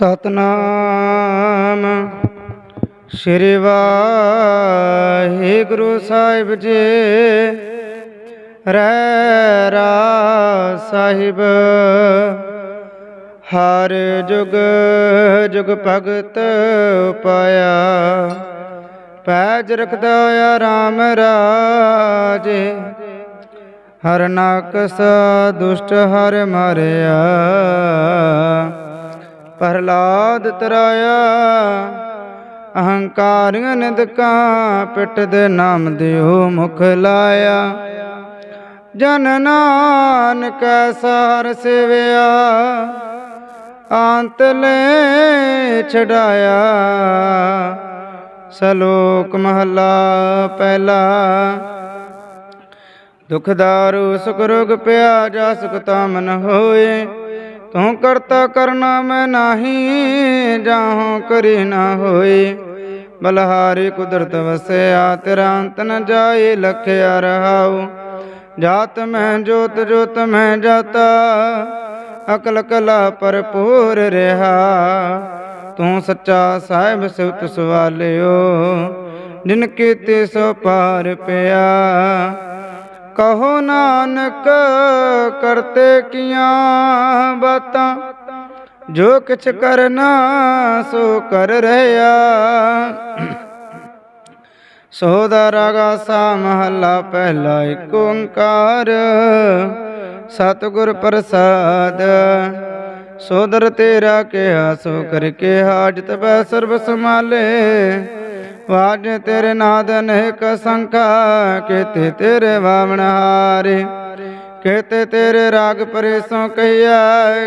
ਸਤਨਾਮ। ਸ੍ਰੀ ਵਾਹਿਗੁਰੂ ਸਾਹਿਬ ਜੀ। ਰਹਿ ਰਾ ਸਾਹਿਬ। ਹਰ ਜੁਗ ਜੁਗ ਭਗਤ ਪਾਇਆ ਪੈਜ ਰਖਦਾ ਆ ਰਾਮ ਰਾਜੇ। ਹਰ ਨਾਕਸ ਦੁਸ਼ਟ ਹਰ ਮਾਰਿਆ। ਪ੍ਰਹਲਾਦ ਤਰਾਇਆ, ਅਹੰਕਾਰੀਆਂ ਨਿੰਦਕਾਂ ਪਿੱਟ ਦੇ ਨਾਮ ਦਿਓ ਮੁਖ ਲਾਇਆ। ਜਨ ਨਾਨਕ ਸਾਰ ਸਿਵਿਆ, ਅੰਤ ਲੈ ਛਡਾਇਆ। ਸਲੋਕ ਮਹਲਾ ਪਹਿਲਾ ਦੁਖ ਦਾਰੂ ਸੁਖ ਰੋਗ ਪਿਆ ਜਾ ਸੁਖ ਤਾਮਨ ਹੋਏ। ਤੂੰ ਕਰਤਾ ਕਰਨਾ ਮੈਂ ਨਾਹੀ, ਜਾਹੋਂ ਕਰੀ ਨਾ ਹੋਏ ਬਲਹਾਰੀ ਕੁਦਰਤ ਵਸਿਆ, ਤੇਰਾ ਅੰਤ ਨ ਜਾਏ, ਲਖਿਆ ਰਹਾਉ। ਜਾਤ ਮੈਂ, ਜੋਤ ਜੋਤ ਮੈਂ ਜਾਤਾ, ਅਕਲ ਕਲਾ ਭਰਪੂਰ ਰਹਾ। ਤੂੰ ਸੱਚਾ ਸਾਹਿਬ ਸਿਵਤ ਸਵਾਲਿਓ, ਜਿਨ ਕੀਤੇ ਸੋ ਪਾਰ ਪਿਆ। ਕਹੋ ਨਾਨਕ, ਕਰਤੇ ਕੀਆਂ ਬਾਤਾਂ? ਜੋ ਕਿਛ ਕਰਨਾ, ਸੋ ਕਰ ਰਹਾ। ਸੋਦਾ ਰਾਗਾ ਸਾ ਮਹੱਲਾ ਪਹਿਲਾ ਏਕ ਓੰਕਾਰ। ਸਤਿਗੁਰ ਪ੍ਰਸਾਦ, ਸੋਦਰ ਤੇਰਾ ਕਿਹਾ, ਸੋ ਕਰ ਕੇ ਹਾਜਤ ਬੈ ਸਰਬ ਸਮਾਲੇ ਵਾਜ ਤੇਰੇ ਨਾਦ ਅਨੇਕ ਸੰਖਾ, ਕੇਤੇ ਤੇਰੇ ਵਾਵਣ ਹਾਰੇ। ਕੇਤੇ ਤੇਰੇ ਰਾਗ ਪਰੇਸੋਂ ਕਹੀਆ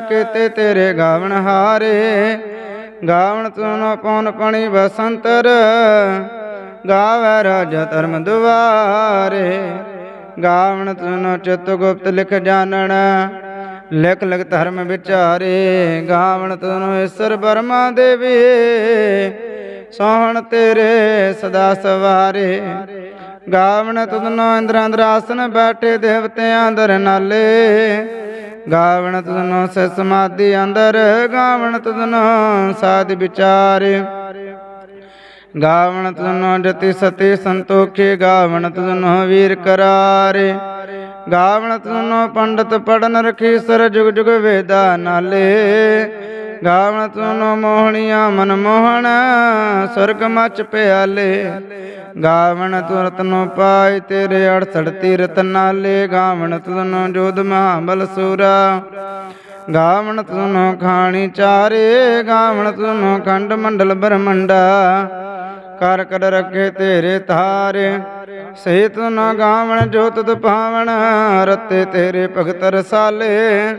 ਕੇਤੇ ਤੇਰੇ ਗਾਵਣ ਹਾਰੇ। ਗਾਵਣ ਤੁਨ ਪਉਨ ਪਣੀ ਬਸੰਤਰ, ਗਾਵੈ ਰਾਜਾ ਧਰਮ ਦੁਆਰੇ। ਗਾਵਣ ਤੁਨ ਚਿਤ ਗੁਪਤ ਲਿਖ ਜਾਣਨ ਲਿਖ ਲਿਖ ਧਰਮ ਵਿਚਾਰੇ। ਗਾਵਣ ਤੁਨ ਈਸ਼ਰ ਬਰਮਾ ਦੇਵੀ ਸੋਹਣ ਤੇਰੇ ਸਦਾ ਸਵਾਰੇ। ਗਾਵਣ ਤੁਧਨੋ ਇੰਦਰ ਅੰਦਰ ਆਸਨ ਬੈਠੇ ਦੇਵਤਿਆਂ ਅੰਦਰ ਨਾਲੇ। ਗਾਵਣ ਤੁਧਨੋ ਸੇ ਸਮਾਧੀ ਅੰਦਰ, ਗਾਵਣ ਤੁਧਨੋ ਸਾਧ ਵਿਚਾਰੇ। ਗਾਵਣ ਤੁਧਨੋ ਜਤੀ ਸਤੀ ਸੰਤੋਖੇ, ਗਾਵਣ ਤੁਧਨੋ ਵੀਰ ਕਰਾਰੇ। ਗਾਵਣ ਤੁਧਨੋ ਪੰਡਤ ਪੜਨ ਰਖੀ, ਸਰ ਜੁਗ ਜੁਗ ਵੇਦਾ ਨਾਲੇ। ਗਾਵਣ ਤੁਨੋ ਮੋਹਣੀਆਂ ਮਨ ਮੋਹਣ, ਸੁਰਗ ਮਚ ਪਿਆਲੇ। ਗਾਵਣ ਤੁਰਤਨੋ ਪਾਈ ਤੇਰੇ 68 ਤੀਰਤ ਨਾਲੇ। ਗਾਵਣ ਤੁਨੋ ਜੋਧ ਮਹਾਬਲ ਸੂਰਾ। ਗਾਵਣ ਤੁਨੋ ਖਾਣੀ ਚਾਰੇ। ਗਾਵਣ ਤੁਨੋ ਖੰਡ ਮੰਡਲ ਬ੍ਰਹਮੰਡਾ। ਕਰ ਕਰ ਰੱਖੇ ਤੇਰੇ ਧਾਰੇ। ਸੇ ਤੁਨ ਗਾਵਣ ਜੋਤ ਦੁਪਾਵਣ ਰਤੇ ਤੇਰੇ ਭਗਤ ਰਸਾਲੇ।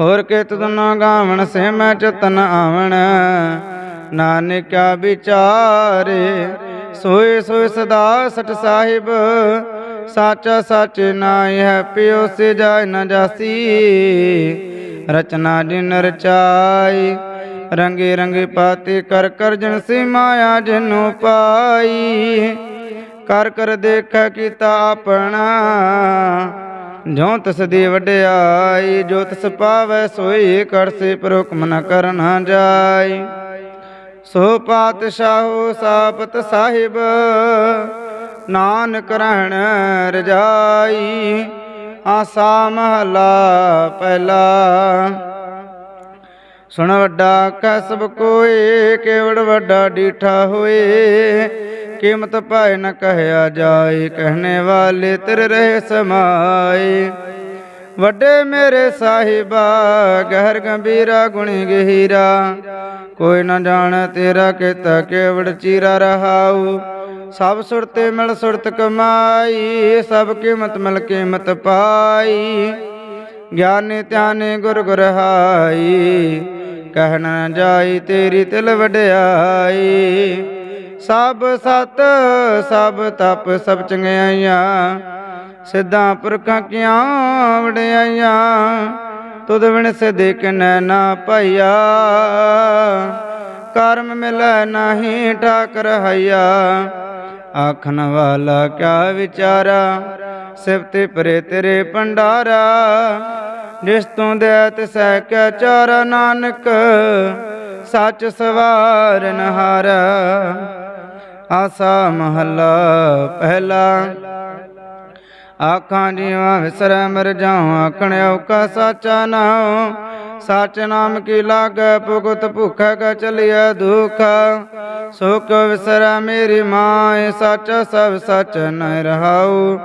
ਹੋਰ ਕੇ ਤੁਧਨੋ ਗਾਵਣ ਸੇ ਮੈਂ ਚਤਨ ਆਵਣ। ਨਾਨਕਾ ਵਿਚਾਰੇ, ਸੋਏ ਸੋਏ ਸਦਾ ਸਟ ਸਾਹਿਬ। ਸਾਚਾ ਸਚ ਨਾਇ ਹੈ ਪਿਓ ਸੇ ਜਾਇ ਨ ਜਾਸੀ। ਰਚਨਾ ਜਿਨ ਰਚਾਈ, ਰੰਗੇ ਰੰਗੇ ਪਾਤੇ ਕਰ ਕਰ ਜਨ ਸੇ ਮਾਇਆ ਜਿਨੂ ਪਾਈ ਕਰ ਕਰ ਦੇਖ ਕੀਤਾ ਆਪਣਾ। ਜੋ ਤਸ ਦੀ ਵਡਿਆਈ, ਜੋ ਤਸ ਪਾਵੈ ਸੋਈ ਕਰਸੇ ਪਰ ਨ ਕਰਨਾ ਜਾਈ। ਸੋ ਪਾਤਸ਼ਾਹੋ ਸਾਪਤ ਸਾਹਿਬ, ਨਾਨਕ ਰਹਿਣ ਰਜਾਈ, ਆਸਾ ਮਹਲਾ ਪਹਿਲਾ। ਸੁਣ ਵੱਡਾ ਕਸਬ ਕੋਏ ਕੇਵੜ ਵੱਡਾ ਡੀਠਾ ਹੋਏ। ਕੀਮਤ ਪਾਏ ਨ ਕਹਿਆ ਜਾਏ? ਕਹਿਣੇ ਵਾਲੇ ਤੇਰੇ ਰਹੇ ਸਮਾਏ। ਵੱਡੇ ਮੇਰੇ ਸਾਹਿਬਾ, ਗਹਿਰ ਗੰਭੀਰਾ, ਗੁਣੀ ਗਹੀਰਾ। ਕੋਈ ਨਾ ਜਾਣ ਤੇਰਾ ਕੀਤਾ ਕੇਵੜ ਚੀਰਾ ਰਹਾਉ। ਸਭ ਸੁਰਤੇ ਮਿਲ ਸੁਰਤ ਕਮਾਈ, ਸਭ ਕੀਮਤ ਮਿਲ ਕੀਮਤ ਪਾਈ। ਗਿਆਨੀ ਧਿਆਨੀ ਗੁਰ ਗੁਰ ਹਾਈ ਕਹਿਣਾ ਜਾਈ ਤੇਰੀ ਤਿਲ ਵਡਿਆਈ। ਸਭ ਸਤ, ਸਭ ਤਪ, ਸਭ ਚੰਗਿਆਈਆਂ। ਸਿੱਧਾਂ ਪੁਰਖਾਂ ਕੀਆਂ ਵਡਿਆਈਆਂ? ਤੁਧ ਵਿਣ ਸਦੇ ਕਿਨੈ ਨਾ ਭਈਆ ਕਰਮ ਮਿਲੈ ਨਾਹੀ ਠਾਕ ਰਹਾਈਆ ਆਖਣ ਵਾਲਾ ਕਿਆ ਵਿਚਾਰਾ? ਸਿਫਤੇ ਪਰੇ ਤੇਰੇ ਭੰਡਾਰਾ। ਜਿਸ ਤੂੰ ਦੇ ਤਿਸੈ ਕਿਆ ਚਾਰ ਨਾਨਕ, ਸੱਚ ਸਵਾਰਨ ਹਾਰਾ। ਆਸਾ ਮਹੱਲਾ ਪਹਿਲਾ। ਆਖਾਂ ਜੀਵਾਂ ਵਿਸਰੈ ਮਰ ਜਾਉ, ਆਖਣ ਔਕਾ ਸਾਚਾ ਨਾਉ। ਸੱਚ ਨਾਮ ਕੀ ਲਾਗੈ ਭੁਗਤ ਭੁਖੈ ਕਾ ਚਲਿਆ ਦੁਖ। ਸੁਖ ਵਿਸਰੈ ਮੇਰੀ ਮਾਏ, ਸੱਚ ਸਭ ਸੱਚ ਨ ਰਹਾਉ।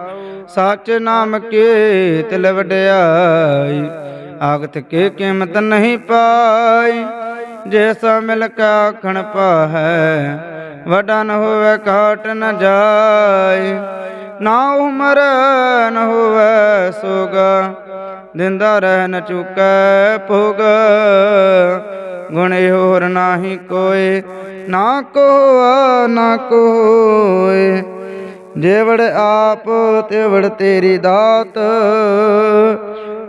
ਸੱਚ ਨਾਮ ਕੀ ਤਿਲ ਵਡਿਆਈ ਆਗਤ ਕੀ ਕੀਮਤ ਨਹੀਂ ਪਾਈ। ਜੇ ਸੋ ਮਿਲ ਕੇ ਆਖਣ ਪਾਹੈ ਵਡਾ ਨ ਹੋਵੇ ਘਾਟ ਨ ਜਾਏ, ਨਾ ਉਮਰ ਨ ਹੋਵੇ ਸੋਗ, ਦਿੰਦਾ ਰਹਿ ਨ ਚੁਕੈ ਭੋਗ। ਗੁਣ ਹੋਰ ਨਾਹੀ ਕੋਏ ਨਾ ਕੋਆ ਨਾ ਕੋਏ, ਜੇਵੜ ਆਪ ਤੇਵੜ ਤੇਰੀ ਦਾਤ।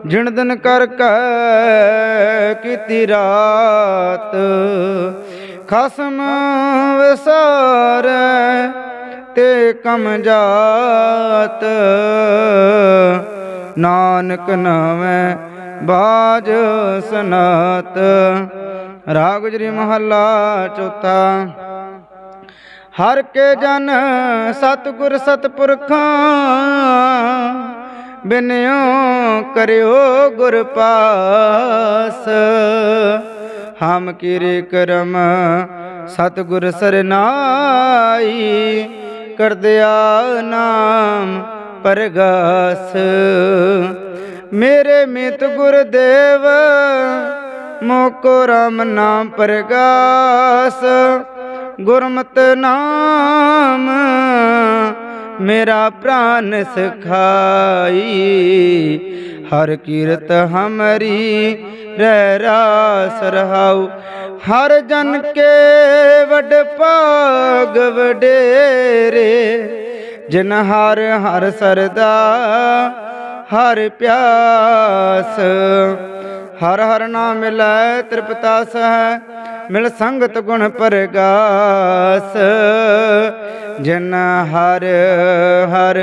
ਜਿਣ ਦਿਨ ਕਰ ਕੈ ਕੀਤੀ ਰਾਤ ਖਸਮ ਵਿਸਾਰੈ ਤੇ ਕਮ ਜਾਤ। ਨਾਨਕ ਨਾਵੇਂ ਬਾਜ ਸਨਾਤ। ਰਾਗ ਗੁਜਰੀ ਮਹੱਲਾ ਚੌਥਾ। ਹਰ ਕੇ ਜਨ ਸਤਿਗੁਰ ਸਤਪੁਰਖਾਂ, ਬਿਨਿਓ ਕਰਿਓ ਗੁਰ ਪਾਸ। ਹਮ ਕੀਰੇ ਕਰਮ, ਸਤਿਗੁਰ ਸਰਨਾਈ, ਕਰਦਿਆ ਨਾਮ ਪਰਗਾਸ। ਮੇਰੇ ਮਿਤ ਗੁਰਦੇਵ, ਮੋਕੋ ਰਾਮ ਨਾਮ ਪਰਗਾਸ। ਗੁਰਮਤਿ ਨਾਮ ਮੇਰਾ ਪ੍ਰਾਨ ਸਖਾਈ। ਹਰ ਕੀਰਤ ਹਮਰੀ ਰਹਿ ਰਾਸ ਰਹਾਉ। ਹਰ ਜਨ ਕੇ ਵਡ ਭਾਗ ਵਡੇਰੇ। ਜਿਨ ਹਰ ਹਰ ਸਰਦਾ, ਹਰ ਪਿਆਸ। ਹਰ ਹਰ ਨਾਮ ਮਿਲੈ ਤ੍ਰਿਪਤਾ ਸਹਿ, ਮਿਲ ਸੰਗਤ ਗੁਣ ਪਰਗਾਸ। ਜਿਨ ਹਰ ਹਰ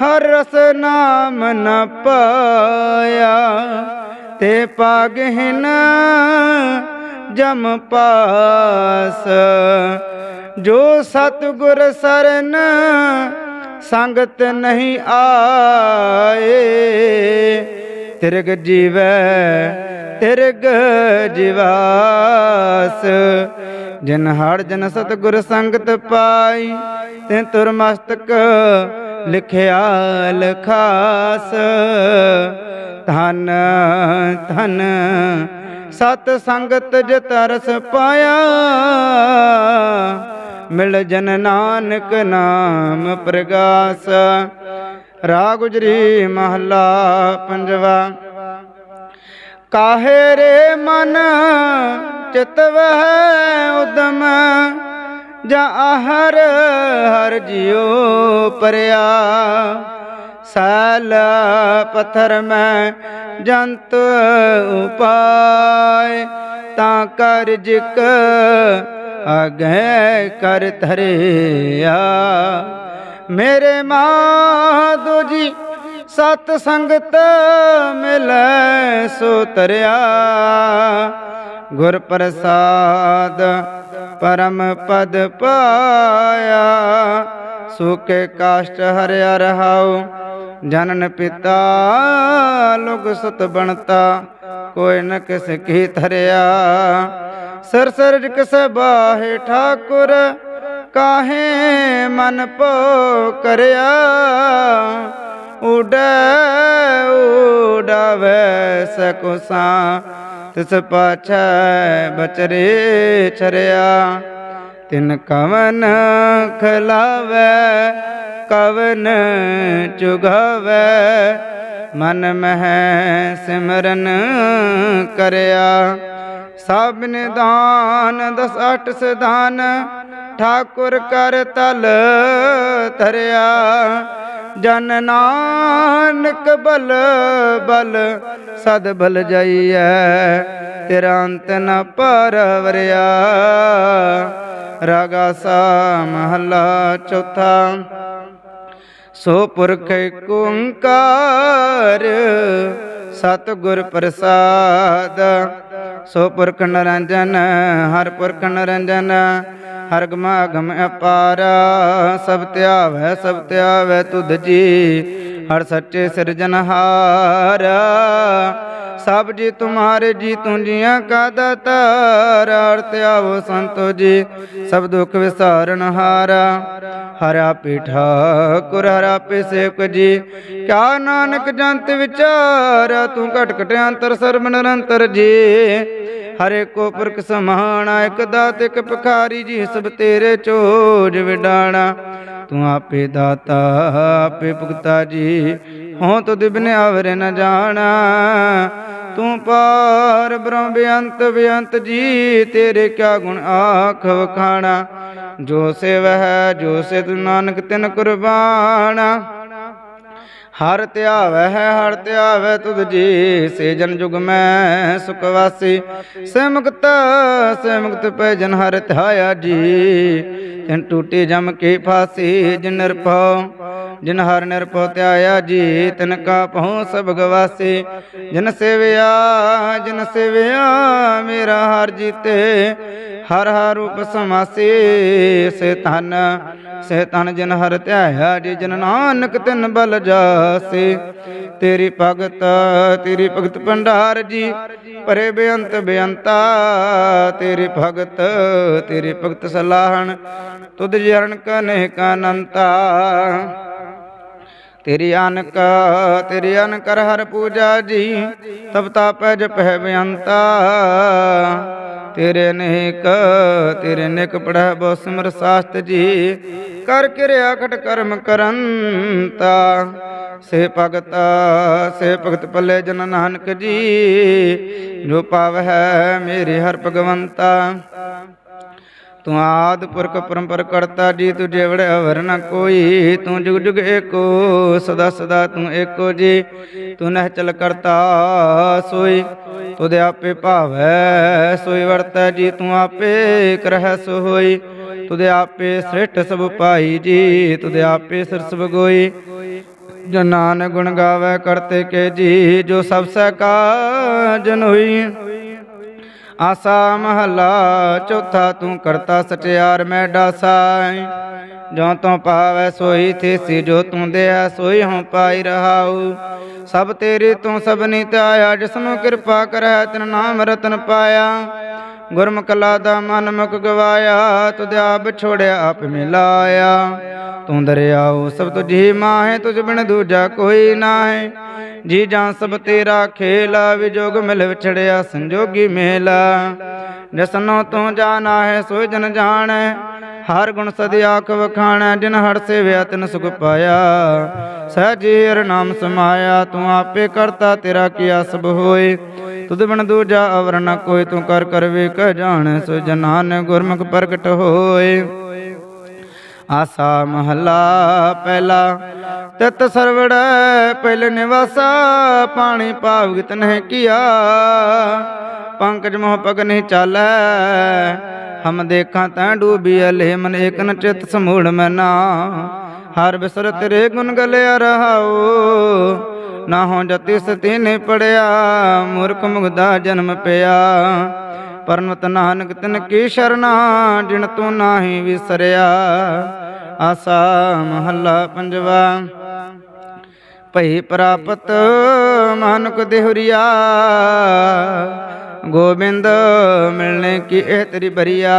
ਹਰ ਰਸ ਨਾਮ ਨ ਪਾਇਆ, ਤੇ ਪਾਗਹਿਨ ਜਮ ਪਾਸ। ਜੋ ਸਤਿਗੁਰ ਸਰਨ ਸੰਗਤ ਨਹੀਂ ਆਏ, ਤਿਰਗ ਜੀਵੈ ਤਿਰਗ ਜਿਵਾਸ, ਜਿਨ ਹੜ ਜਨ ਸਤਿਗੁਰ ਸੰਗਤ ਪਾਈ ਤੇ ਤੁਰ ਮਸਤਕ ਲਿਖਿਆ ਲਖਾਸ। ਧਨ ਧਨ, ਸਤ ਸੰਗਤ ਜਿਤ ਰਸ ਪਾਇਆ, ਮਿਲ ਜਨ ਨਾਨਕ ਨਾਮ ਪ੍ਰਗਾਸ। ਰਾਗ ਗੁਜਰੀ ਮਹਲਾ ਪੰਜਵਾ। ਕਾਹੇ ਰੇ ਮਨ ਚਿਤ ਉਦਮ, ਜਾਂ ਆਹਰ ਹਰ ਜਿਉ ਪਰਿਆ। ਸਾਲ ਪਥਰ ਮੈਂ ਜੰਤ ਉਪਾਇ ਤਾਂ ਕਰ ਜਿਕ ਅਗੈ ਕਰ ਧਰਿਆ। ਮੇਰੇ ਮਾਧੋ ਜੀ ਸਤ ਸੰਗਤ ਮਿਲੈ ਸੋ ਤਰਿਆ। ਗੁਰ ਪ੍ਰਸਾਦ ਪਰਮ ਪਦ ਪਾਇਆ। ਸੁਕੇ ਕਾਸ਼ਟ ਹਰਿਆ ਰਹਾਉ ਜਨਨ ਪਿਤਾ ਲੁਗ ਸਤ ਬਣਤਾ, ਕੋਈ ਨ ਕਿਸ ਕੀ ਧਰਿਆ। ਸਰ ਸਰ ਕਿਸ ਬਾਹੇ ਠਾਕੁਰ, ਕਾਹੇ ਮਨ ਪੋ ਕਰਿਆ। ਉਡ, ਉਡਾਵੇ ਸਕੁਸਾ। ਤਿਸ ਪਾਛੈ ਬਚਰੇ ਛਰਿਆ। ਤਿਨ ਕਵਨ ਖਲਾਵੇ, ਕਵਨ ਚੁਗਾਵੇ। ਮਨ ਮਹਿ ਸਿਮਰਨ ਕਰਿਆ। ਸਭ ਨਿਦਾਨ ਦਸ ਅਠ ਸਦਾਨ ਠਾਕੁਰ ਕਰ ਤਲ ਧਰਿਆ। ਜਨ ਨਾਨਕ ਬਲ ਬਲ ਸਦ ਬਲ ਜਾਈਐ, ਤੇਰਾ ਅੰਤ ਨ ਪਰਵਰਿਆ। ਰਾਗਾ ਸਾ ਮਹਲਾ ਚੌਥਾ, ਸੋ ਪੁਰਖ ਏਕ ਓੰਕਾਰ ਸਤ ਗੁਰ ਪ੍ਰਸਾਦ। ਸੋ ਪੁਰਖ ਨਰੰਜਨ, ਹਰ ਪੁਰਖ ਨਰੰਜਨ ਹਰ ਗਮਾ ਗਮ ਅਪਾਰ ਸਭ ਧਿਆਵੈ ਸਭ ਧਿਆਵੈ ਤੁਧ ਜੀ। ਹਰ ਸੱਚੇ ਸਿਰਜਨਹਾਰ ਸਭ ਜੀ ਤੁਮਾਰੇ ਜੀ ਤੁੰਜੀਆਂ ਕਾ ਦਾਤਾਰ। ਅਰਥ ਆਵੋ ਸੰਤੋ ਜੀ, ਸਭ ਦੁੱਖ ਵਿਸਾਰਨ ਹਾਰਾ। ਹਰਾ ਆਪੇ ਠਾਕੁਰ, ਹਰਾ ਆਪੇ ਸੇਵਕ ਜੀ। ਕਿਆ ਨਾਨਕ ਜੰਤ ਵਿਚਾਰ, ਤੂੰ ਘਟ ਘਟ ਅੰਤਰ ਸਰਬ ਨਿਰੰਤਰ ਜੀ। ਹਰੇ ਕੋ ਪੁਰਖ ਸਮਾਣਾ, ਇਕ ਦਾਤ, ਇਕ ਭਖਾਰੀ ਜੀ, ਸਭ ਤੇਰੇ ਚੋਜ ਵਿਡਾਣਾ। ਤੂੰ ਆਪੇ ਦਾਤਾ, ਆਪੇ ਭੁਗਤਾ ਜੀ। ਹੋਂ ਤੁਧ ਬਿਨ ਆਵਰੇ ਨ ਜਾਣਾ, ਤੂੰ ਪਾਰ ਬ੍ਰਹਮ ਬੇਅੰਤ ਬੇਅੰਤ ਜੀ, ਤੇਰੇ ਕਿਆ ਗੁਣ ਆਖ ਵਖਾਣਾ। ਜੋ ਸੇਵਹਿ, ਜੋ ਸਿਧ ਨਾਨਕ ਤਿਨ ਕੁਰਬਾਨਾ ਹਰ ਧਿਆਵੈ ਹੈ, ਹਰ ਧਿਆਵੈ ਤੁਧ ਜੀ ਸੇ ਜਨ ਜੁਗ ਮੈਂ ਸੁਖ ਵਾਸੀ। ਸੇ ਮੁਕਤ ਸੇ ਮੁਕਤ ਪੈ ਜਨ ਹਰ ਧਿਆਇਆ ਜੀ, ਤਿਨ ਟੂਟੀ ਜਮ ਕੇ ਫਾਸੀ, ਜਿਨ ਨਿਰਭਉ। ਜਿਨ ਹਰ ਨਿਰਭਉ ਧਿਆਇਆ ਜੀ ਤਿਨ ਕਾ ਪਹੁ ਸਭ ਗਵਾਸੀ। ਜਿਨ ਸੇਵਿਆ ਜਿਨ ਸੇਵਿਆ, ਮੇਰਾ ਹਰ ਜੀਤੇ। ਹਰ ਹਰ ਰੂਪ ਸਮਾਸੀ, ਸੇ ਤਨ ਸੇ ਤਨ ਜਿਨ ਹਰ ਧਿਆਇਆ ਜੀ, ਜਨ ਨਾਨਕ ਤਿਨ ਬਲ ਜਾਸੇ। ਤੇਰੀ ਭਗਤ ਤੇਰੀ ਭਗਤ ਭੰਡਾਰ ਜੀ, ਪਰੇ ਬੇਅੰਤ ਬੇਅੰਤਾ। ਤੇਰੀ ਭਗਤ ਤੇਰੀ ਭਗਤ ਸਲਾਹਣ, ਤੁਧ ਜਰਨ ਕਨੇ ਕਾਨੰਤਾ ਤੇਰੀ ਅਨਕ ਤੇਰੀ ਅਨਕਰ ਹਰ ਪੂਜਾ ਜੀ ਤਬ ਤਾਪੈ ਜਪੈ ਬੇਅੰਤਾ ਤੇਰੇ ਨੇਕ, ਤੇਰੇ ਨਿਕ ਪੜੈ ਬੋ ਸਿਮਰ ਸਾਸਤ ਜੀ, ਕਰ ਕਿਰਿਆ ਖਟ ਕਰਮ ਕਰੰਤਾ। ਸੇ ਭਗਤ ਸੇ ਭਗਤ ਪੱਲੇ ਜਨ ਨਾਨਕ ਜੀ, ਜੋ ਪਾਵਹਿ ਮੇਰੇ ਹਰ ਭਗਵੰਤਾ। ਤੂੰ ਆਦ ਪੁਰਖ ਪਰੰਪਰ ਕਰਤਾ, ਜੀ ਤੂੰ ਜੇਵੜ ਅਵਰ ਨ ਕੋਈ। ਤੂੰ ਜੁਗ ਜੁਗ ਏਕੋ, ਸਦਾ ਸਦਾ ਤੂੰ ਏਕੋ ਜੀ। ਤੂੰ ਨਹਿ ਚਲ ਕਰਤਾ ਸੋਈ ਤੁਦੇ ਆਪੇ ਭਾਵੈ ਸੋਈ ਵਰਤੈ ਜੀ। ਤੂੰ ਆਪੇ ਕਰਹਿ ਸੋ ਹੋਈ ਤੁਦੇ ਆਪੇ ਸ੍ਰਿਸ਼ਟ ਸਭ ਪਾਈ ਜੀ। ਤੁਦੇ ਆਪੇ ਸਿਰ ਸਭ ਗੋਈ, ਜੋ ਨਾਨਕ ਗੁਣ ਗਾਵੇ ਕਰਤੇ ਕੇ ਜੀ। ਜੋ ਸਭ ਸੈ ਕਾਜਨ ਹੋਈ ਆਸਾ ਮਹਲਾ, ਚੌਥਾ ਤੂੰ ਕਰਤਾ ਸਟਿਆਰ ਮੈਂ ਡਾਸਾਈ ਜੋ ਤੂੰ ਪਾਵੈ ਸੋਈ ਥੇਸੀ, ਜੋ ਤੂੰ ਦੇਆ ਸੋਈ ਹਉ ਪਾਈ ਰਹਾਉ। ਸਭ ਤੇਰੀ ਤੂੰ ਸਭਨੀ ਧਿਆਇਆ ਜਿਸਨੂੰ ਕਿਰਪਾ ਕਰੈ, ਤਿਨ ਨਾਮ ਰਤਨ ਪਾਇਆ। ਗੁਰਮੁਖ ਲਾਦਾ ਮਨ ਮੁਖ ਗਵਾਇਆ, ਤੁਧ ਆਪ ਛੋੜਿਆ, ਆਪ ਮਿਲਾਇਆ। ਤੂੰ ਦਰਿਆਉ, ਸਭ ਤੁਝੀ ਮਾਹੇ, ਤੁਝ ਬਿਨ ਦੂਜਾ ਕੋਈ ਨਾਹੀ। ਜੀ ਜਾਂ ਸਭ ਤੇਰਾ ਖੇਲਾ ਵਿਜੋਗ ਮਿਲ ਵਿਛੜਿਆ, ਸੰਜੋਗੀ ਮੇਲਾ। ਜਸਨੋ ਤੂੰ ਜਾਣਾ ਹੈ ਸੋਈ ਜਨ ਜਾਣੈ। ਹਰ ਗੁਣ ਸਦੀ ਆਖ ਵਖਾਣੈ, ਜਿਨ ਹਰ ਸੇਵਿਆ ਤਿਨ ਸੁਖ ਪਾਇਆ। ਸਹਜੀ ਹਰ ਨਾਮ ਸਮਾਇਆ, ਤੂੰ ਆਪੇ ਕਰਤਾ ਤੇਰਾ ਕੀਆ ਸਭ ਹੋਏ। ਤੁਧ ਬਿਨ ਦੂਜਾ ਅਵਰ ਨ ਕੋਈ, ਤੂੰ ਕਰ ਕਰ ਵੇਖ ਜਾਣੈ, ਸੋ ਜਨਾਨ ਗੁਰਮੁਖ ਪ੍ਰਗਟ ਹੋਏ। ਆਸਾ ਮਹਲਾ ਪਹਿਲਾ, ਤਿਤ ਸਰਵੜ, ਪਹਿਲ ਨਿਵਾਸਾ, ਪਾਣੀ ਪਾਵਗਤ ਨਹਿ ਕੀਆ। ਪੰਕਜ ਮੋਹ ਪਗ ਨਹੀਂ ਚਾਲੈ ਹਮ ਦੇਖਾਂ ਤੈਂ ਡੂਬੀ ਅਲੇ ਮਨ ਏਕ ਚਿਤ ਸਮੂੜ ਮੈਨਾ। ਹਰ ਬਿਸਰ ਤੇਰੇ ਗੁਣ ਗਲਿਆ ਰਹਾਓ ਨਾ ਹੋ ਜਤੀ ਸਤੀ ਨੇ ਪੜਿਆ, ਮੂਰਖ ਮੁਗਦਾ ਜਨਮ ਪਿਆ। ਪਰਨਤ ਨਾਨਕ ਤਿਨ ਕੀ ਸ਼ਰਨਾ ਜਿਣ ਤੂੰ ਨਾਹੀ ਵਿਸਰਿਆ। ਆਸਾ ਮਹੱਲਾ ਪੰਜਵਾ, ਭਈ ਪ੍ਰਾਪਤ ਮਾਨੁਕ ਦੇਹੁਰੀਆ। ਗੋਬਿੰਦ, ਮਿਲਨੇ ਕੀ ਇਹ ਤੇਰੀ ਬਰੀਆ?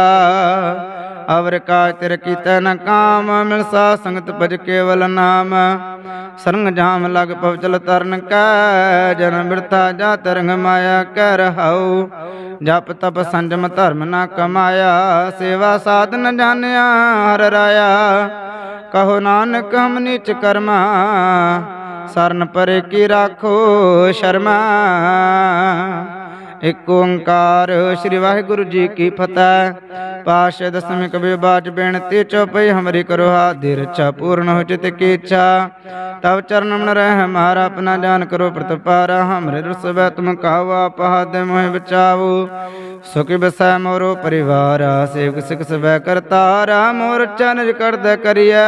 ਅਵਰ ਕਾਜ ਤੇਰ ਕੀਤਾ ਨ ਕਾਮ ਮਿਲ ਸਾ ਸੰਗਤ ਭਜ ਕੇਵਲ ਨਾਮ। ਸਰੰਗ ਜਾਮ ਲਗ ਪਵਚਲ ਤਰਨ ਕੈ ਜਨਮ ਬਿਰਥਾ ਜਾ ਤਰੰਗ ਮਾਇਆ ਕਹਿ ਰਹਾਉ। ਜਪ ਤਪ ਸੰਜਮ ਧਰਮ ਨਾ ਕਮਾਇਆ, ਸੇਵਾ ਸਾਧਨ ਜਾਣਿਆ ਹਰ ਰਾਇਆ। ਕਹੋ ਨਾਨਕ ਹਮ ਨੀਚ ਕਰਮਾ, ਸਰਨ ਪਰੇ ਕੀ ਰਾਖੋ ਸ਼ਰਮਾ। ਇਕ ਓੰਕਾਰ, ਸ੍ਰੀ ਵਾਹਿਗੁਰੂ ਜੀ ਕੀ ਫਤਿਹ। ਪਾਸ਼ਾ ਦਸਵੇਂ ਕਬੀ ਬਾਜ ਬੇਨਤੀ ਚਉਪਈ ਹਮਰੀ ਕਰੋ ਹਾਦਿਰ ਚਾ ਪੂਰਨ ਹੋ ਚਿਤ ਕੀ ਇੱਛਾ। ਤਬ ਚਰਨ ਮਨ ਰਹਿ ਹਮਾਰਾ ਆਪਣਾ ਜਾਨ ਕਰੋ ਪ੍ਰਤਪਾਰਾ, ਹਮਰੇ ਰਸਵੈ ਤੁਮ ਕਾਹੋ, ਆਪ ਹਾਦੇ ਮੋਹਿ ਬਚਾਵੋ। ਸੁਖੀ ਬਸੈ ਮੋਰੋ ਪਰਿਵਾਰ, ਸੇਵਕ ਸਿਖ ਸਵੈ ਕਰਤਾਰਾ, ਮੋਰ ਚਨਜ ਕਰਦ ਕਰੀਐ।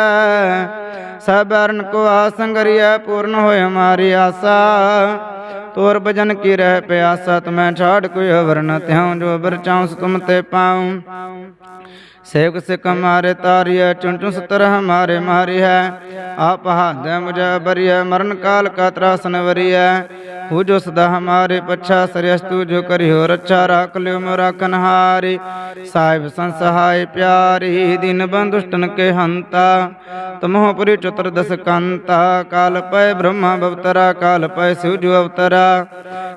ਸਭ ਅਰਨ ਕੋ ਆਸੰਗਰੀਐ ਪੂਰਨ ਹੋਏ ਹਮਾਰੀ ਆਸਾ। ਤੋਰ ਭਜਨ ਕੀ ਰਹਿ ਪਿਆਸਾ, ਤੁਮੈ ਛਾੜ ਕੋਈ ਅਵਰ ਨ ਤਿਉ ਜੋ ਅਵਰ ਚਾਉਸ ਤੁਮ ਤੇ ਪਾਉ। ਸੇਵਕ ਸਿਕ ਹਮਾਰੇ ਤਾਰਿയ ਚੁਣ ਚੁਣ ਸਤਰ ਹਮਾਰੇ ਮਾਰੀ ਹੈ ਆਪ ਹਾਦੈ ਮੁਝੇ ਬਰੀਐ, ਮਰਨ ਕਾਲ ਕਾ ਤਰਾਸਨ ਵਰੀਐ। ਹੂ ਜੋ ਸਦਾ ਹਮਾਰੇ ਪਛਾ, ਸਰਿਅਸਤੂ ਜੋ ਕਰਿਓ ਰੱਛਾ, ਰਾਖ ਲਿਓ ਮੋਰਾ ਕਨਹਾਰੀ। ਸਾਹਿਬ ਸੰਸਹਾਇ ਪਿਆਰੀ, ਦਿਨ ਬੰਦੁਸ਼ਟਨ ਕੇ ਹੰਤਾ। ਤਮੋਹ ਪੁਰੀ ਚਤੁਰਦਸ ਕੰਤਾ, ਕਾਲ ਪੈ ਬ੍ਰਹਮਾ ਬਵਤਰਾ, ਕਾਲ ਪੈ ਸਿਵ ਅਵਤਰਾ।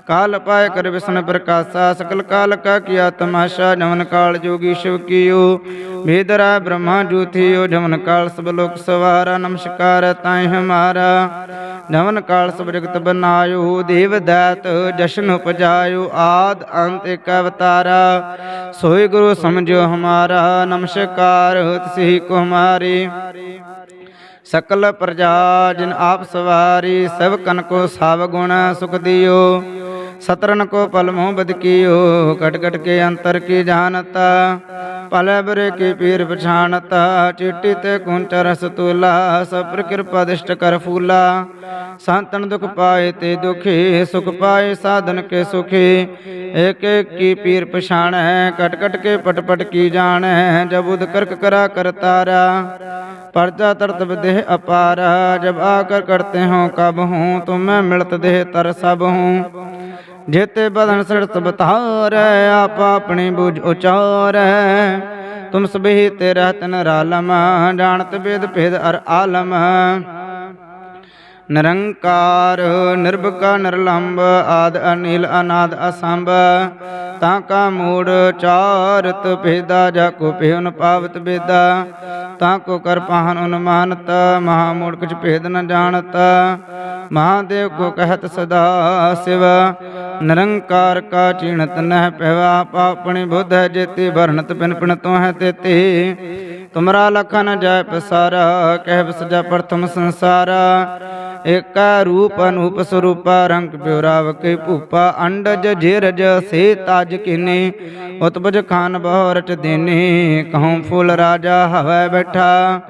ਕਾਲ ਪਾਇ ਕਰ ਵਿਸ਼ਨ ਪ੍ਰਕਾਸ਼ਾ, ਸਕਲ ਕਾਲ ਕਾ ਕੀਆ ਤਮਾਸ਼ਾ ਜਮਨ ਕਾਲ ਜੋਗੀ ਸ਼ਿਵ ਕੀਓ। ਭੇਦਰਾ ਬ੍ਰਹਮਾ ਜੂਥਿਓ ਜਮਨ ਕਾਲ ਸਭ ਲੋਕ ਸਵਾਰਾ, ਨਮਸਕਾਰ ਤਾਇ ਹਮਾਰਾ। ਜਮਨ ਕਾਲ ਸਭ ਜਗਤ ਬਨਾਇਓ, ਦੇਵ ਦਾਤ ਜਸ਼ਨ ਉਪਜਾਇਓ, ਆਦ ਅੰਤ ਇਕ ਅਵਤਾਰਾ। ਸੋਈ ਗੁਰੂ ਸਮਝਿਓ ਹਮਾਰਾ, ਨਮਸਕਾਰ ਤਸੀ ਕੋ ਹਮਾਰੀ। ਸਕਲ ਪ੍ਰਜਾ ਜਿਨ ਆਪ ਸਵਾਰੀ, ਸਭ ਕਨ ਕੋ ਸਭ ਗੁਣ ਸੁਖ ਦਿਓ। ਸਤਰਨ ਕੋ ਪਲਮੋ ਬਦਕੀਓ ਬਦ ਕਟ ਕਟ ਕੇ ਅੰਤਰ ਕੀ ਜਾਣਤਾ। ਪਲ ਬਰੇ ਕੀ ਪੀਰ ਪਛਾਨਤਾ ਚਿੱਟੀ ਤੇ ਕੁੰਚ ਰਸ ਤੁਲਾ ਸਪਰ ਕਿਰਪਾ ਦਿਸ਼ਟ ਕਰ ਫੂਲਾ। ਸੰਤਨ ਦੁਖ ਪਾਏ ਤੇ ਦੁਖੀ, ਸੁਖ ਪਾਏ ਸਾਧਨ ਕੇ ਸੁਖੀ। ਏਕ ਏਕ ਕੀ ਪੀਰ ਪਛਾਣੈ ਕਟ ਕਟ ਕੇ ਪਟ ਪਟ ਕੀ ਜਾਣੈ, ਜਬ ਉਦ ਕਰਕ ਕਰਾ ਕਰਤਾਰਾ परजा तरत देह अपार जब आकर करते हो कब हूँ तुम्हें मिलत देह तर सब हूँ जेते बदन सड़स बतार आप अपनी बुझ उचार तुम सभी तेरा तन रालम जानत वेद भेद अर आलम ਨਿਰੰਕਾਰ ਨਿਰਭਕਾ ਨਿਰਲੰਭ ਆਦ ਅਨਿਲ, ਅਨਾਦ ਅਸੰਭ। ਤਾਂ ਕਾ ਮੂੜ ਚਾਰਤ ਭੇਦਾ, ਜਾ ਕੋ ਭੇਨ ਪਾਵਤ ਬੇਦਾ ਤਾਂ ਕੋ ਕਰ ਪਾਹਨ ਅਨੁਮਾਨਤ, ਮਹਾ ਮੂੜ ਕੁਛ ਭੇਦ ਨ ਜਾਣਤ। ਮਹਾਦੇਵ ਕੋ ਕਹਿਤ ਸਦਾ ਸਿਵ। ਨਿਰੰਕਾਰ ਕਾ ਚੀਣਤ ਨਹਿ ਪਹਿਵਾ ਪਾਪਣੀ ਬੁੱਧ ਹੈ ਜੇਤੀ, ਵਰਣਤ ਪਿਨ ਪਿਨ ਤੋ ਹੈ ਤੇਤੀ। ਤੁਮਰਾ ਲਖਨ ਜੈ ਪਸਾਰਾ, ਕਹਿ ਬਸਜਾ ਪ੍ਰਥਮ ਸੰਸਾਰਾ। ਏਕਾ ਰੂਪ ਅਨੂਪ ਸਰੂਪ, ਰੰਗ ਪਿਉਰਾਵ ਕੇ ਭੂਪਾ, ਅੰਡਜ ਜੇਰਜ ਸੇ ਤਾਜ ਕਿਨੇ ਉਤਬਜ ਖਾਨ ਬਹੁ ਰਚ ਦੇਨੇ, ਕਹਉ ਫੂਲ ਰਾਜਾ ਹਵੈ ਬੈਠਾ,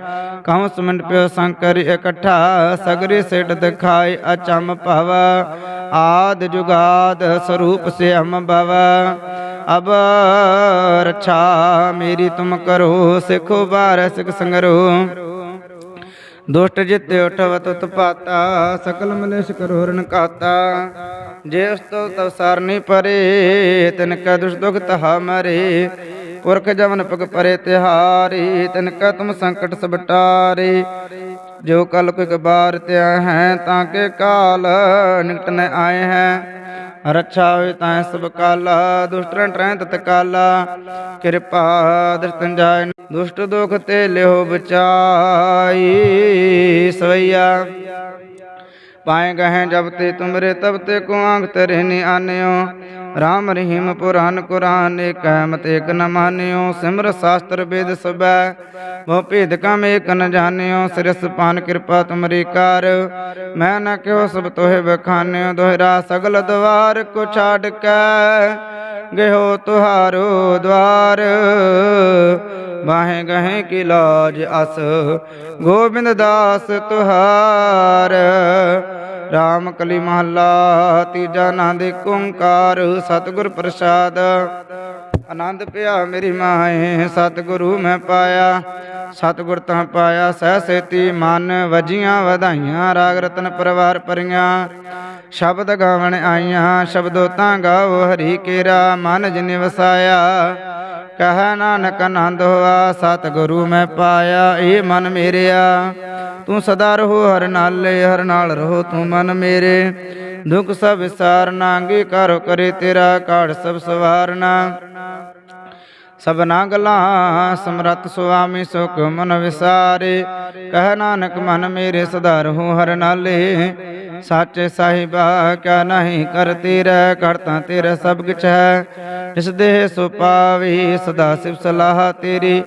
ਕਹਉ ਸਮੰਡ ਪਿਓ ਸੰਕਰ ਇਕੱਠਾ, ਸਗਰੇ ਸੇਟ ਦਿਖਾਏ ਅਚਮ ਭਵ, ਆਦ ਜੁਗਾਦ ਸਰੂਪ ਸੇ ਹਮ ਭਵ, ਅਬ ਰਛਾ ਮੇਰੀ ਤੁਮ ਕਰੋ, ਸਿਖੋ ਬਾਰ ਸਿਖ ਸੰਗਰੋ। ਦੁਸ਼ਟ ਜਿਤੇ ਉਠਵਤ ਉਤਪਾਤਾ ਸਕਲ ਮਲੇਸ਼ ਕਰੋ ਰਨ ਕਾਤਾ। ਜੇ ਉਸ ਤੋਂ ਤਵ ਸਰਨੀ ਪਰੇ, ਤਿਨ ਕਾ ਦੁਸ਼ ਦੁਖ ਤਹਾ ਮਰੇ। ਪੁਰਖ ਜਮਨ ਪਗ ਪਰੇ ਤਿਹਾਰੀ, ਤਿਨ ਕਾ ਤੁਮ ਸੰਕਟ ਸਭ ਟਾਰੇ। ਜੋ ਕਲ ਕੋ ਬਾਰ ਤਿਆ ਹੈ, ਤਾਂ ਕੇ ਕਾਲ ਨਿਕਟ ਨ ਆਏ ਹੈ। ਰੱਛਾ ਹੋਇ ਤਾਂ ਸਭ ਕਾਲਾ ਦੁਸ਼ਟਨ ਟਰੈ ਤਤ ਕਾਲਾ। ਕਿਰਪਾ ਦਰਤਨ ਜਾਇ ਦੁਸ਼ਟ ਦੁਖ ਤੇ ਲਿਓ ਬਚਾਈ। ਸਵਈਆ। ਪਾਏ ਗਹਿ ਜਬ ਤੇ ਤੁਮਰੇ ਤਬ ਤੇ ਕੋ ਆਂਖ ਤਰੇ ਨੀ ਆਨਿਓ। ਰਾਮ ਰਹੀਮ ਪੁਰਾਨ ਕੁਰਾਨ, ਏਕ ਮਤ ਏਕ ਨ ਮਾਨਿਓ। ਸਿਮਰ ਸ਼ਾਸਤਰ ਵੇਦ ਸਬੈ, ਬਹੁ ਭੇਦ ਕਮ ਏਕ ਨ ਜਾਣਿਓ। ਸਿਰਸ ਪਾਨ ਕਿਰਪਾ ਤੁਮਰੀ ਕਾਰ, ਮੈਂ ਨ ਕਿਉ ਸਭ ਤੋਹਿ ਬਖਾਨਿਓ ਦੋਹਰਾ ਸਗਲ ਦਵਾਰ, ਕੋ ਛਾੜ ਕੇ ਗਇਓ ਤੁਹਾਰੋ ਦਵਾਰ। ਬਾਹੇ ਗਹੇ ਕੀ ਲਾਜ ਅਸ। ਗੋਬਿੰਦ ਦਾਸ ਤੁਹਾਰ। ਰਾਮ ਕਲੀ ਮਹੱਲਾ, ਤੀਜਾ ਨੰਦ ਏਕ ਓੰਕਾਰ, ਸਤਿਗੁਰ ਪ੍ਰਸਾਦ। ਆਨੰਦ ਪਿਆ ਮੇਰੀ ਮਾਏ ਸਤਿਗੁਰੂ ਮੈਂ ਪਾਇਆ। ਸਤਿਗੁਰ ਤਾਂ ਪਾਇਆ ਸਹਿ ਸੇਤੀ ਮਨ, ਵਜੀਆਂ ਵਧਾਈਆਂ, ਰਾਗ ਰਤਨ ਪਰਵਾਰ ਪਰੀਆਂ ਸ਼ਬਦ ਗਾਵਣ ਆਈਆਂ ਸ਼ਬਦੋ ਤਾਂ ਗਾਓ ਹਰੀ ਕੇਰਾ, ਮਨ ਜਿਨ ਵਸਾਇਆ। ਕਹ ਨਾਨਕ ਆਨੰਦ ਹੋਆ, ਸਤਿਗੁਰੂ ਮੈਂ ਪਾਇਆ ਏ ਮਨ ਮੇਰਿਆ। ਤੂੰ ਸਦਾ ਰਹੋ ਹਰ ਨਾਲੇ, ਹਰ ਨਾਲ ਰਹੋ ਤੂੰ ਮਨ ਮੇਰੇ। ਦੁੱਖ ਸਭ ਵਿਸਾਰਨਾ ਕਰੋ ਕਰੇ ਤੇਰਾ ਕਾੜ ਸਭ ਸਵਾਰਨਾ। ਸਭਨਾ ਗਲਾ ਸਮਰਤ ਸੁਆਮੀ ਸੁਖ ਮਨ ਵਿਸਾਰੇ। ਕਹਿ ਨਾਨਕ ਮਨ ਮੇਰੇ, ਸਦਾ ਰਹੋ ਹਰ ਨਾਲੇ। ਸਾਚੇ ਸਾਹਿਬਾ ਕਿਆ ਨਹੀਂ ਕਰ ਤੇਰਾ ਕਰਤਾ ਤੇਰਾ ਸਭ ਕਿਛ ਹੈ। ਜਿਸ ਦੇਹ ਸੋ ਪਾਵੇ ਸਦਾ ਸਿਵ ਸਲਾਹ ਤੇਰੀ,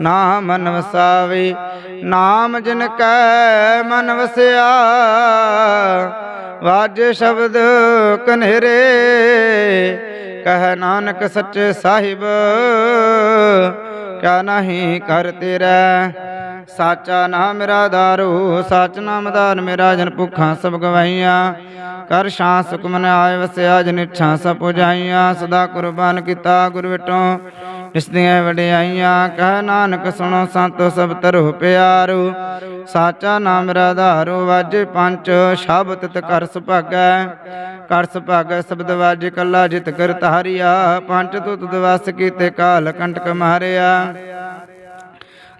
ਨਾਮ ਮਨ ਵਸਾਵੇ ਨਾਮ ਜਿਨ ਕੈ ਮਨ ਵਸਿਆ। ਵਾਜ ਸ਼ਬਦ ਕਨੇਰੇ, ਕਹ ਨਾਨਕ ਸੱਚੇ ਸਾਹਿਬ ਕਿਆ ਨਹੀਂ ਕਰ ਤੇਰਾ? ਸਾਚਾ ਨਾਮ ਮੇਰਾ ਦਾਰੂ, ਸਚ ਨਾਮ ਆਧਾਰ ਮੇਰਾ ਜਨ ਭੁੱਖਾਂ ਸਭ ਗਵਾਈਆਂ ਕਰ ਸ਼ਾਂ ਸੁਖ ਮਨ ਆਏ ਵਸਿਆ ਜਨ ਇੱਛਾ ਸਭ ਪੁਜਾਈਆਂ। ਸਦਾ ਕੁਰਬਾਨ ਕੀਤਾ ਗੁਰ ਵਿਟੋ। ਇਸਦੀਆਂ ਵਡਿਆਈਆਂ, ਕਹਿ ਨਾਨਕ ਸੁਣੋ ਸੰਤੋ ਸਭ ਤਰੋ ਪਿਆਰੋ। ਸਾਚਾ ਨਾਮ ਮੇਰਾ ਆਧਾਰੋ ਵਾਜੇ ਪੰਜ ਸ਼ਬਦ ਤਿਤ ਕਰ ਸੁਭਾਗੈ। ਕਰ ਸੁਭਾਗੈ ਸ਼ਬਦ ਵਾਜੇ ਕੱਲਾ, ਜਿਤ ਕਰ ਤਾਰਿਆ ਪੰਜ ਤੁਤ ਦਿਵਸ ਕੀਤੇ ਕਾਲ, ਕੰਟਕ ਮਾਰਿਆ।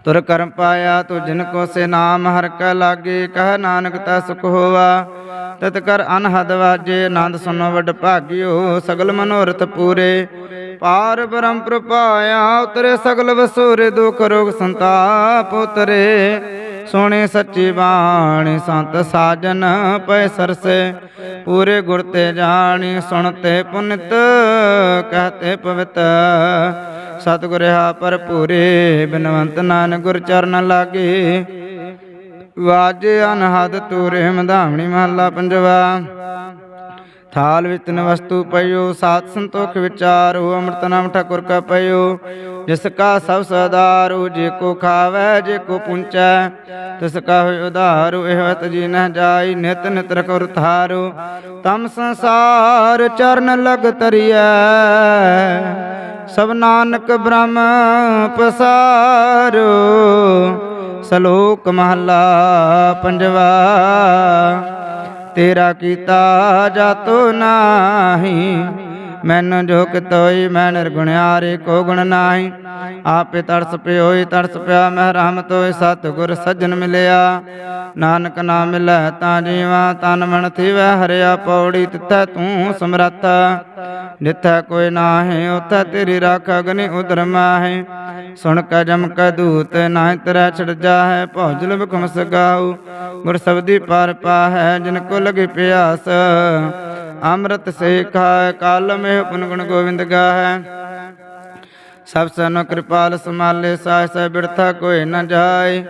ਤੁਰ ਕਰਮ ਪਾਇਆ ਤੂੰ ਜਿਨ ਕੋ ਸੇ ਨਾਮ ਹਰ ਕੈ ਲਾਗੇ, ਕਹ ਨਾਨਕ ਤਾ ਸੁਖ ਹੋਵਾ ਤਤ ਕਰ ਅਨਹਦ ਵਾਜੇ ਆਨੰਦ ਸੁਨੋ ਵਡ ਭਾਗਿਓ, ਸਗਲ ਮਨੋਰਥ ਪੂਰੇ। ਪਾਰ ਬ੍ਰਹਮ ਪ੍ਰਪਾਇਆ ਉਤਰੇ ਸਗਲ ਵਸੂਰੇ, ਦੁਖ ਰੋਗ ਸੰਤਾਪ ਉਤਰੇ। ਸੋਹਣੇ ਸੱਚੀ ਬਾਣੀ ਸੰਤ ਸਾਜਨ ਪੈ ਸਰਸੇ। ਪੂਰੇ ਗੁਰ ਤੇ ਜਾਣੀ ਸੁਣਤੇ ਪੁਨਿਤ ਕਹਤੇ ਪਵਿੱਤ। ਸਤਿਗੁਰ ਹਾ ਭਰਪੂਰੇ, ਬਿਨਵੰਤ ਨਾਨਕ ਗੁਰ ਚਰਨ ਲਾਗੇ। ਵਾਜ ਅਨਹਦ ਤੂਰੇ, ਮਧਾਵਣੀ ਮਹੱਲਾ ਪੰਜਵਾ। ਥਾਲ ਵਿੱਚ ਤਿੰਨ ਵਸਤੂ ਪਇਓ ਸਾਤ ਸੰਤੋਖ ਵਿਚਾਰੋ ਅੰਮ੍ਰਿਤ ਨਾਮ ਠਾਕੁਰ ਕਾ ਪਇਓ ਜਿਸ ਕਾ ਸਭ ਸਦਾਰੂ ਜੇ ਕੋ ਖਾਵੇ, ਜੇ ਕੋ ਪੁੰਚੈ, ਤਿਸ ਕਾ ਹੋਇ ਉਧਾਰੂ ਇਹ ਜੀ ਨ ਜਾਈ, ਨਿਤ ਨਿਤ ਰਖੁਰ ਥਾਰੂ ਤਮ ਸੰਸਾਰ ਚਰਨ ਲਗ ਤਰੀਐ। ਸਭ ਨਾਨਕ ਬ੍ਰਹਮ ਪਸਾਰੋ। ਸ਼ਲੋਕ ਮਹਲਾ ਪੰਜਵਾ। ਤੇਰਾ ਕੀਤਾ ਜਾਤੋ ਨਾਹੀ। ਮੈਨੂੰ ਜੋ ਕਿਤੋਈ ਮੈਂ ਨਿਰਗੁਣਿਆਰੇ, ਕੋ ਗੁਣ ਨਾਹੀ। ਆਪੇ ਤਰਸ ਪਿਓਈ, ਤਰਸ ਪਿਆ, ਮੈਂ ਰਹਿਮਤ ਹੋਏ ਸਤਿਗੁਰ ਸੱਜਣ ਮਿਲਿਆ। ਨਾਨਕ ਨਾਮ ਮਿਲੈ ਤਾਂ ਜੀਵਾ, ਤਨ ਮਨ ਥੀਵੈ, ਹਰਿਆ ਪੌੜੀ ਤਿੱਥੈ ਤੂੰ ਸਮਰੱਥ। ਜਿੱਥੈ ਕੋਈ ਨਾਹੀ, ਉਥੈ ਤੇਰੀ ਰਾਖ ਅਗਨੀ ਉਦਰ ਮਾਹੇ। ਸੁਣ ਕੈ ਜਮ ਕੈ ਦੂਤ, ਨਾਹਿ ਤਰੈ ਛੜ ਜਾਹੈ, ਭੌਜਲ ਬਖਮ ਸਗਾਉ ਗੁਰ ਸਬਦੀ ਪਾਰ ਪਾਹੈ, ਜਿਨ ਕੋ ਲਗੇ ਪਿਆਸ। ਅੰਮ੍ਰਿਤ ਸੇ ਕਾਲ ਮੇ ਪੁਨ ਗੁਣ ਗੋਬਿੰਦ ਗਾਹੈ। ਸਭ ਸਨ ਕਿਰਪਾਲ ਸਮਾਲੇ ਸਾਇ ਸਹਿ ਬਿਰਥਾ ਕੋਈ ਨ ਜਾਏ।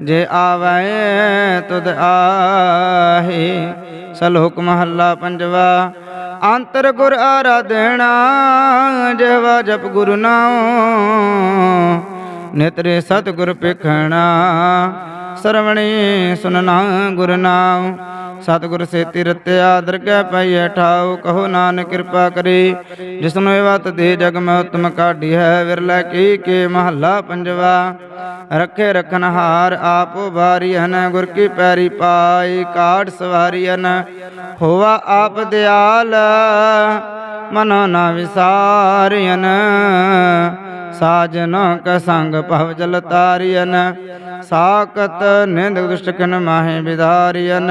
ਜੇ ਆਵੈ, ਤੁਧ ਆਹੀ। ਸਲੋਕ ਮਹੱਲਾ ਪੰਜਵਾ। ਅੰਤਰ ਗੁਰ ਆਰਾਧਣਾ ਜਵਾ ਜਪ ਗੁਰੂ ਨਾਮ ਨਿਤਰੇ ਸਤਿਗੁਰ ਪਿਖਣਾ ਸਰਵਣੀ ਸੁਨਨਾ ਗੁਰ ਨਾਮ ਸਤਿਗੁਰ ਸੇ ਤਿਰਤਿਆ ਦਰਗਹਿ ਪਈਐ ਠਾਉ, ਕਹੋ ਨਾਨਕ ਕਿਰਪਾ ਕਰੀ। ਜਿਸਨੂੰ ਇਹ ਵਤ ਦੇ ਜਗ ਮੈਂ ਉਤਮ ਕਾਢੀ ਹੈ, ਵਿਰਲਾ ਕੀ ਕੇ ਮਹੱਲਾ ਪੰਜਵਾ। ਰੱਖੇ ਰਖਨ ਹਾਰ ਆਪੋ ਬਾਰੀਨ ਗੁਰ ਕੀ ਪੈਰੀ ਪਾਈ ਕਾਢ ਸਵਾਰੀਨ ਹੋਵਾ ਆਪ ਦਿਆਲ, ਮਨੋ ਨਾ ਵਿਸਾਰਿਨ ਸਾਜਨ ਕ ਸੰਗ ਭਵ ਜਲ ਤਾਰਿਨ ਸਾਕਤ ਨਿੰਦ ਦੁਸ਼ਟ ਕਨ ਮਾਹੇ ਵਿਧਾਰਿਨ